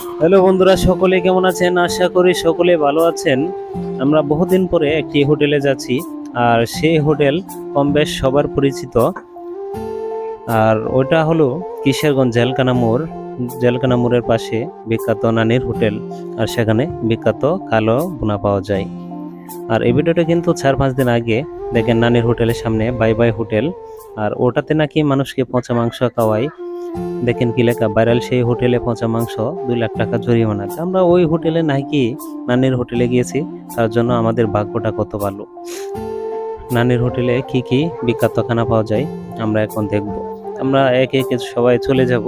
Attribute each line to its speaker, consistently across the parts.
Speaker 1: Hello বন্ধুরা, সকলে কেমন আছেন? আশা করি সকলে ভালো আছেন। আমরা বহুদিন পরে একটি হোটেলে যাচ্ছি, আর সেই হোটেল কম বেশ সবার পরিচিত। আর ওটা হলো কিশোরগঞ্জ জেলকানা মোড়। জেলকানা মোড়ের পাশে বিখ্যাত নানির হোটেল, আর সেখানে বিখ্যাত কালো বোনা পাওয়া যায়। আর এই ভিডিওটা কিন্তু চার পাঁচ দিন আগে দেখেন নানির হোটেলের সামনে বাই বাই হোটেল, আর ওটাতে নাকি মানুষকে পচা মাংস খাওয়ায়। দেখেন কি লেখা ভাইরাল সেই হোটেলে পচা মাংস, দুই লাখ টাকা জরিমানা। আমরা ওই হোটেলে নাকি নানির হোটেলে গিয়েছি, তার জন্য আমাদের ভাগ্যটা কত ভালো। নানির হোটেলে কি কি বিখ্যাত খানা পাওয়া যায়, আমরা এখন দেখব। আমরা একে একে সবাই চলে যাব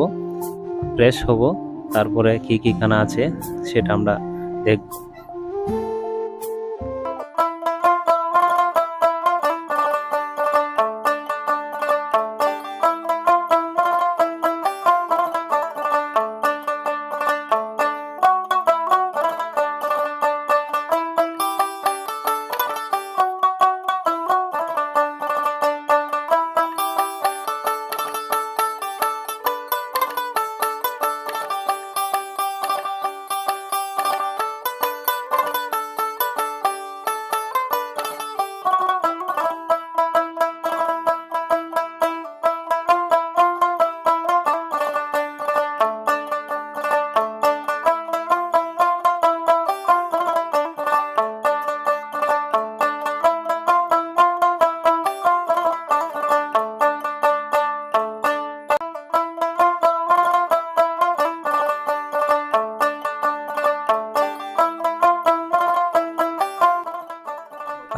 Speaker 1: ফ্রেশ হব, তারপরে কি কি খানা আছে, সেটা আমরা দেখব।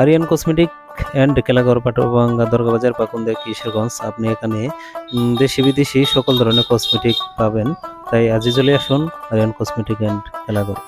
Speaker 1: আরিয়ান কসমেটিক অ্যান্ড কেলাগর পাটবাঙ্গা দর্গাবাজার, পাকুন্দা, কিশোরগঞ্জ। আপনি এখানে দেশি বিদেশি সকল ধরনের কসমেটিক পাবেন। তাই আজই চলে আসুন আরিয়ান কসমেটিক অ্যান্ড কেলাগর।